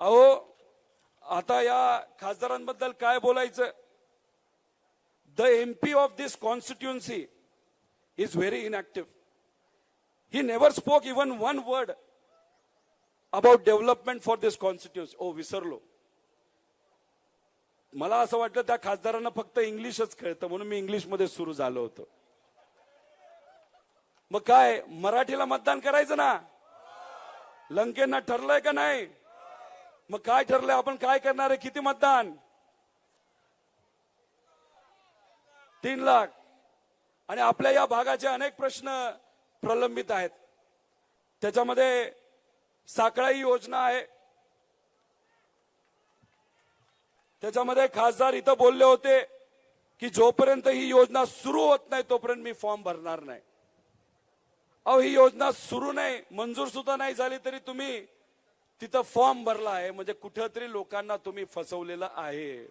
अहो आता या खासदारांबद्दल काय बोलायचं? The MP of this constituency is very inactive he never spoke even one word about development for this constituency ओ विसरलो. मला असं वाटलं त्या खासदारांना फक्त इंग्लिशच कळतं म्हणून मी इंग्लिशमध्ये सुरू झालो होतो. मग काय मराठीला मतदान करायचं ना? लंकेंना ठरलंय का नाही? मग काय ठरलंय आपण काय करणार आहे? किती मतदान? तीन लाख. आणि आपल्या या भागाचे अनेक प्रश्न प्रलंबित आहेत. त्याच्यामध्ये साखळाई योजना आहे. त्याच्यामध्ये खासदार इथं बोलले होते की जोपर्यंत ही योजना सुरू होत नाही तोपर्यंत मी फॉर्म भरणार नाही. अहो ही योजना सुरू नाही मंजूर सुद्धा नाही झाली तरी तुम्ही तिथं फॉर्म भरला आहे. म्हणजे कुठंतरी लोकांना तुम्ही फसवलेलं आहे.